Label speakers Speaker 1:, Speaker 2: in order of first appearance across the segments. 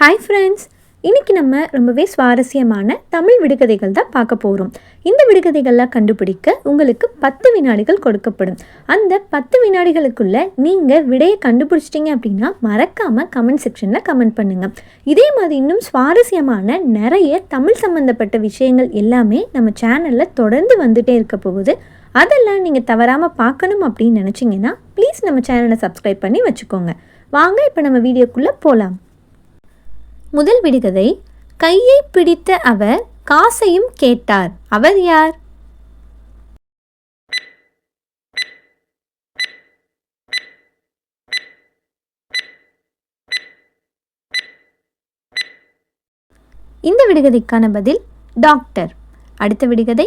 Speaker 1: Hi friends இன்னைக்கு நம்ம ரொம்பவே சுவாரஸ்யமான தமிழ் விடுகதைகள் தான் பார்க்க போகிறோம் இந்த விடுகதைகள்லாம் கண்டுபிடிக்க உங்களுக்கு பத்து வினாடிகள் கொடுக்கப்படும். அந்த பத்து வினாடிகளுக்குள்ளே நீங்கள் விடையை கண்டுபிடிச்சிட்டிங்க அப்படின்னா மறக்காமல் கமெண்ட் செக்ஷனில் கமெண்ட் பண்ணுங்கள் இதே மாதிரி இன்னும் சுவாரஸ்யமான நிறைய தமிழ் சம்மந்தப்பட்ட விஷயங்கள் எல்லாமே நம்ம சேனலில் தொடர்ந்து வந்துகிட்டே இருக்க போகுது. அதெல்லாம் நீங்கள் தவறாமல் பார்க்கணும் அப்படின்னு நினச்சிங்கன்னா ப்ளீஸ் நம்ம சேனலை சப்ஸ்கிரைப் பண்ணி வச்சுக்கோங்க. வாங்க இப்போ நம்ம வீடியோக்குள்ளே போகலாம் முதல் விடுகதை கையை பிடித்த அவர் காசையும் கேட்டார். அவர் யார்? இந்த விடுகதைக்கான பதில் டாக்டர். அடுத்த விடுகதை.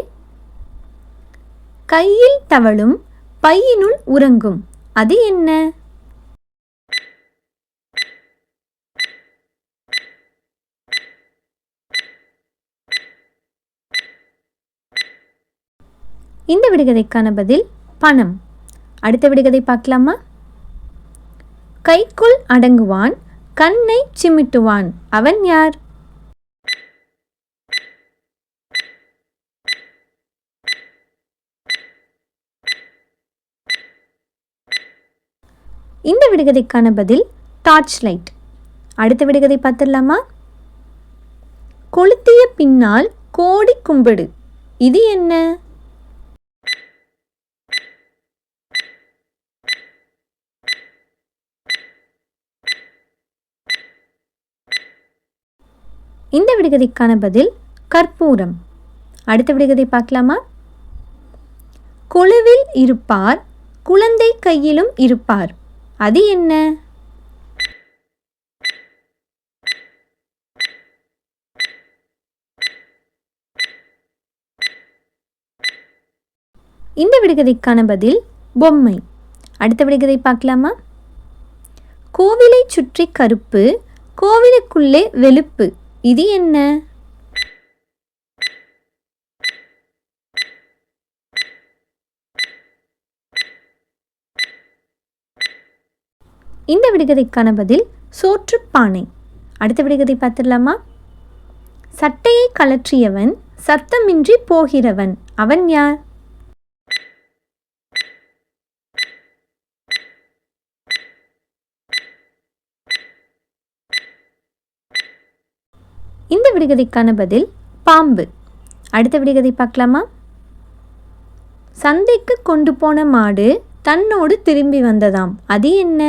Speaker 1: கையில் தவழும் பையினுள் உறங்கும். அது என்ன? இந்த விடுகதைக்கான பதில் பணம். அடுத்த விடுகதை பார்க்கலாமா? கைக்குள் அடங்குவான் கண்ணை சிமிட்டுவான். அவன் யார்? இந்த விடுகதைக்கான பதில் டார்ச் லைட் அடுத்த விடுகதை பார்த்துடலாமா? கொளுத்திய பின்னால் கோடி கும்பிடு. இது என்ன? இந்த விடுகதைக்கான பதில் கற்பூரம். அடுத்த விடுகதை பார்க்கலாமா? கொழுவில் இருப்பார் குழந்தை கையிலும் இருப்பார். அது என்ன? இந்த விடுகதைக்கான பதில் பொம்மை. அடுத்த விடுகதை பார்க்கலாமா? கோவிலை சுற்றி கருப்பு கோவிலுக்குள்ளே வெளுப்பு. இது என்ன? இந்த விடுகதைக்கான பதில் சோற்றுப்பானை அடுத்த விடுகதை பார்த்துடலாமா? சட்டையை கலற்றியவன் சத்தமின்றி போகிறவன். அவன் யார்? இந்த விடுகதைக்கான பதில் பாம்பு. அடுத்த விடுகதை பார்க்கலாமா? சந்தைக்கு கொண்டு போன மாடு தன்னோடு திரும்பி வந்ததாம். அது என்ன?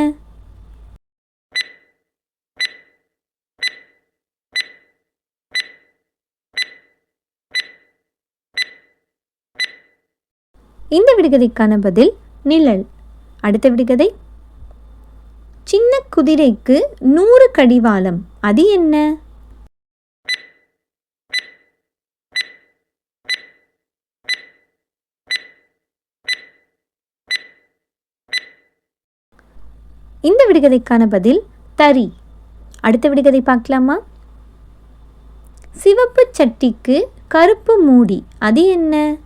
Speaker 1: இந்த விடுகதைக்கான பதில் நிழல். அடுத்த விடுகதை? சின்ன குதிரைக்கு நூறு கடிவாளம் அது என்ன? இந்த விடுகதைக்கான பதில் தறி. அடுத்த விடுகதை பார்க்கலாமா? சிவப்பு சட்டிக்கு கருப்பு மூடி. அது என்ன?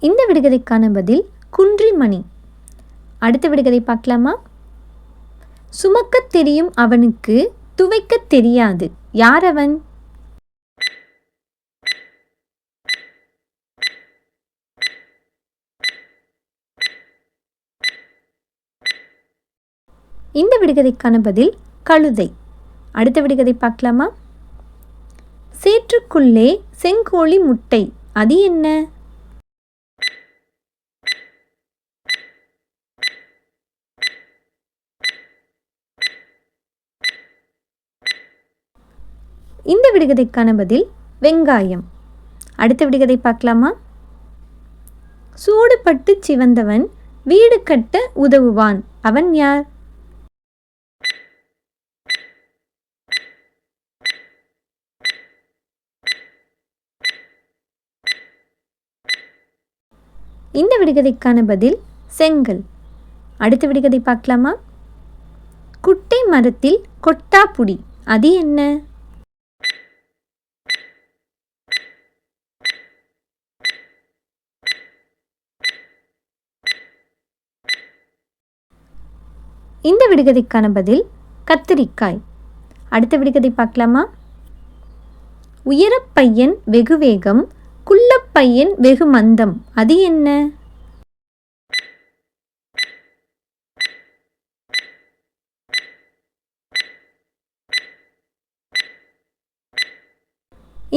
Speaker 1: இந்த விடுகதைக்கான பதில் குன்றிமணி. அடுத்த விடுகதை பார்க்கலாமா? சுமக்கத் தெரியும் அவனுக்கு துவைக்கத் தெரியாது. யார் அவன்? இந்த விடுகதைக்கான பதில் கழுதை. அடுத்த விடுகதை பார்க்கலாமா? சேற்றுக்குள்ளே செங்கோழி முட்டை அது என்ன? இந்த விடுகதைக்கான பதில் வெங்காயம். அடுத்த விடுகதை பார்க்கலாமா? சூடுபட்டு சிவந்தவன் வீடு கட்ட உதவுவான். அவன் யார்? இந்த விடுகதைக்கான பதில் செங்கல். அடுத்த விடுகதை பார்க்கலாமா? குட்டை மரத்தில் கொட்டாப்புடி அது என்ன? இந்த விடுகதைக்கான பதில் கத்திரிக்காய். அடுத்த விடுகதை பார்க்கலாமா? உயரப்பையன் வெகு வேகம் குள்ளப்பையன் வெகு மந்தம். அது என்ன?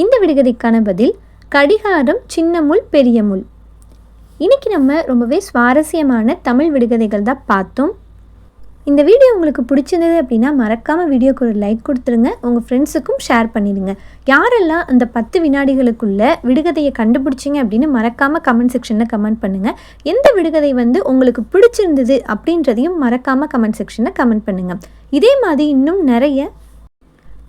Speaker 1: இந்த விடுகதைக்கான பதில் கடிகாரம் சின்ன முள் பெரிய முள் இன்னைக்கு நம்ம ரொம்பவே சுவாரஸ்யமான தமிழ் விடுகதைகள் தான் பார்த்தோம். இந்த வீடியோ உங்களுக்கு பிடிச்சிருந்தது அப்படின்னா மறக்காமல் வீடியோக்கு ஒரு லைக் கொடுத்துருங்க. உங்கள் ஃப்ரெண்ட்ஸுக்கும் ஷேர் பண்ணிடுங்க. யாரெல்லாம் அந்த பத்து வினாடிகளுக்குள்ள விடுகதையை கண்டுபிடிச்சிங்க அப்படின்னு மறக்காமல் கமெண்ட் செக்ஷனில் கமெண்ட் பண்ணுங்கள் எந்த விடுகதை வந்து உங்களுக்கு பிடிச்சிருந்தது அப்படின்றதையும் மறக்காமல் கமெண்ட் செக்ஷனில் கமெண்ட் பண்ணுங்கள் இதே மாதிரி இன்னும் நிறைய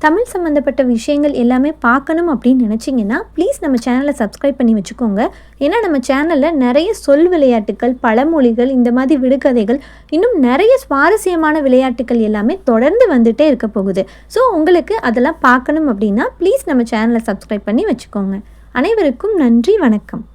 Speaker 1: தமிழ் சம்மந்தப்பட்ட விஷயங்கள் எல்லாமே பார்க்கணும் அப்படின்னு நினச்சிங்கன்னா ப்ளீஸ் நம்ம சேனலை சப்ஸ்கிரைப் பண்ணி வச்சுக்கோங்க. ஏன்னா நம்ம சேனலில் நிறைய சொல் விளையாட்டுகள் பழமொழிகள் இந்த மாதிரி விடுகதைகள் இன்னும் நிறைய சுவாரஸ்யமான விளையாட்டுகள் எல்லாமே தொடர்ந்து வந்துட்டே இருக்க போகுது. ஸோ உங்களுக்கு அதெல்லாம் பார்க்கணும் அப்படின்னா ப்ளீஸ் நம்ம சேனலை சப்ஸ்கிரைப் பண்ணி வச்சுக்கோங்க. அனைவருக்கும் நன்றி வணக்கம்.